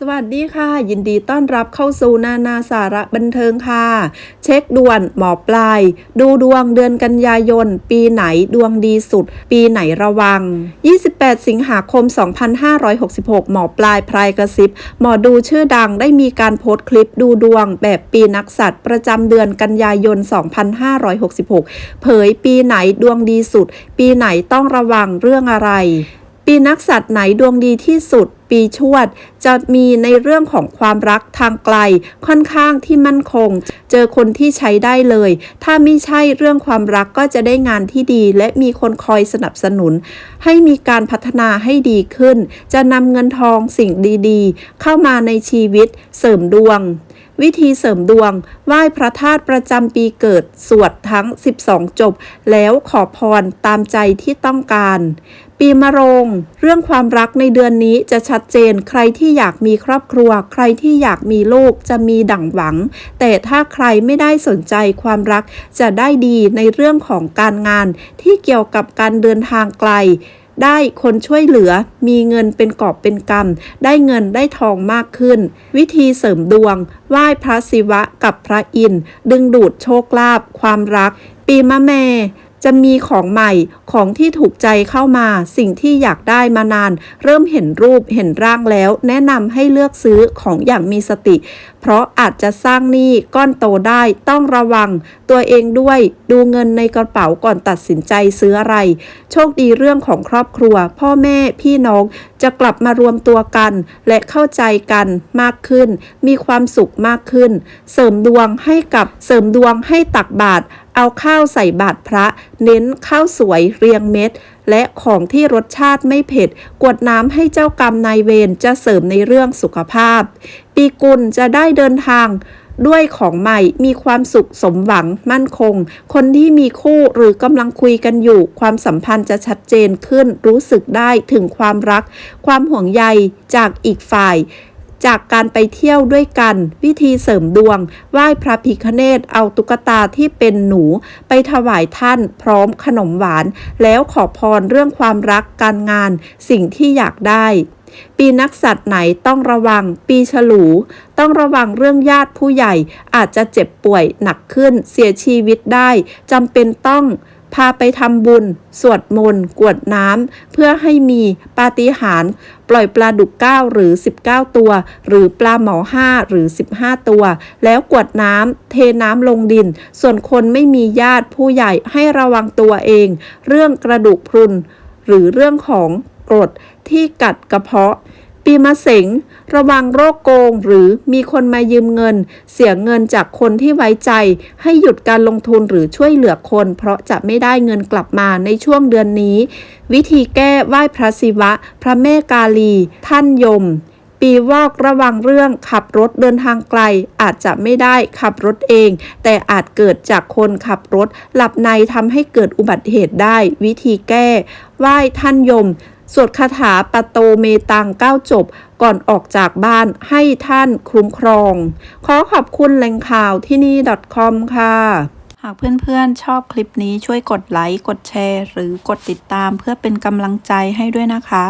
สวัสดีค่ะ ยินดีต้อนรับเข้าสู่นานาสาระบันเทิงค่ะ เช็คด่วนหมอปลาย ดูดวงเดือนกันยายน ปีไหนดวงดีสุด ปีไหนระวัง 28 สิงหาคม 2566 หมอปลายพรายกระซิบ หมอดูชื่อดังได้มีการโพสต์คลิปดูดวงแบบปีนักสัตว์ประจำเดือนกันยายน 2566 เผยปีไหนดวงดีสุด ปีไหนต้องระวังเรื่องอะไรปีนักสัตว์ไหนดวงดีที่สุด ปีชวด จะมีในเรื่องของความรักทางไกลค่อนข้างที่มั่นคง เจอคนที่ใช้ได้เลย ถ้าไม่ใช่เรื่องความรักก็จะได้งานที่ดี และมีคนคอยสนับสนุน ให้มีการพัฒนาให้ดีขึ้น จะนำเงินทองสิ่งดีๆ เข้ามาในชีวิตเสริมดวง วิธีเสริมดวง ไหว้พระธาตุประจำปีเกิด สวดทั้ง 12 จบ แล้วขอพรตามใจที่ต้องการ ปีมะโรง เรื่องความรักในเดือนนี้จะชัดเจน ใครที่อยากมีครอบครัว ใครที่อยากมีลูกจะมีดั่งหวัง แต่ถ้าใครไม่ได้สนใจความรักจะได้ดีในเรื่องของการงานที่เกี่ยวกับการเดินทางไกล ได้คนช่วยเหลือ มีเงินเป็นกอบเป็นกำได้เงินได้ทองมากขึ้น วิธีเสริมดวง ไหว้พระศิวะกับพระอินทร์ดึงดูดโชคลาภความรัก ปีมะแม่จะมีของใหม่ของที่ถูกใจเข้ามา สิ่งที่อยากได้มานาน เริ่มเห็นรูปเห็นร่างแล้ว แนะนำให้เลือกซื้อของอย่างมีสติ เพราะอาจจะสร้างหนี้ก้อนโตได้ต้องระวัง ตัวเองด้วยดูเงินในกระเป๋าก่อนตัดสินใจซื้ออะไร โชคดีเรื่องของครอบครัว พ่อแม่พี่น้องจะกลับมารวมตัวกัน และเข้าใจกันมากขึ้น มีความสุขมากขึ้น เสริมดวงให้กับเสริมดวงให้ตักบาตร เอาข้าวใส่บาตรพระ เน้นข้าวสวยเรียงเม็ด และของที่รสชาติไม่เผ็ด กวดน้ำให้เจ้ากรรมนายเวรจะเสริมในเรื่องสุขภาพ ปีกุลจะได้เดินทางด้วยของใหม่มีความสุขสมหวังมั่นคง คนที่มีคู่หรือกำลังคุยกันอยู่ ความสัมพันธ์จะชัดเจนขึ้น รู้สึกได้ถึงความรัก ความห่วงใยจากอีกฝ่าย จากการไปเที่ยวด้วยกัน วิธีเสริมดวง ไหว้พระพิคเนตเอาตุ๊กตาที่เป็นหนูไปถวายท่านพร้อมขนมหวาน แล้วขอพรเรื่องความรักการงาน สิ่งที่อยากได้ปีนักสัตว์ไหนต้องระวัง ปีฉลู ต้องระวังเรื่องญาติผู้ใหญ่อาจจะเจ็บป่วยหนักขึ้นเสียชีวิตได้จำเป็นต้อง พาไปทำบุญ สวดมนต์ กวดน้ำ เพื่อให้มีปาฏิหาริย์ปล่อยปลาดุกเก้าหรือ 19 ตัว หรือปลาหมอห้าหรือ 15 ตัว แล้วกวดน้ำเทน้ำลงดิน ส่วนคนไม่มีญาติผู้ใหญ่ให้ระวังตัวเอง เรื่องกระดูกพรุน หรือเรื่องของกรดที่กัดกระเพาะ ปีมะเสงระวังโรคโกงหรือมีคนมายืมเงิน เสียเงินจากคนที่ไว้ใจ ให้หยุดการลงทุนหรือช่วยเหลือคน เพราะจะไม่ได้เงินกลับมาในช่วงเดือนนี้ วิธีแก้ไหว้พระศิวะ พระแม่กาลี ท่านยม ปีวอกระวังเรื่องขับรถเดินทางไกล อาจจะไม่ได้ขับรถเอง แต่อาจเกิดจากคนขับรถ หลับในทำให้เกิดอุบัติเหตุได้ วิธีแก้ ไหว้ท่านยม สวดคาถาปะโตเมตังเก้าจบก่อนออกจากบ้านให้ท่านคุ้มครอง ขอขอบคุณแหล่งข่าวที่นี่ .com ค่ะ หากเพื่อนๆ ชอบคลิปนี้ช่วยกดไลค์ กดแชร์ หรือกดติดตามเพื่อเป็นกำลังใจให้ด้วยนะคะ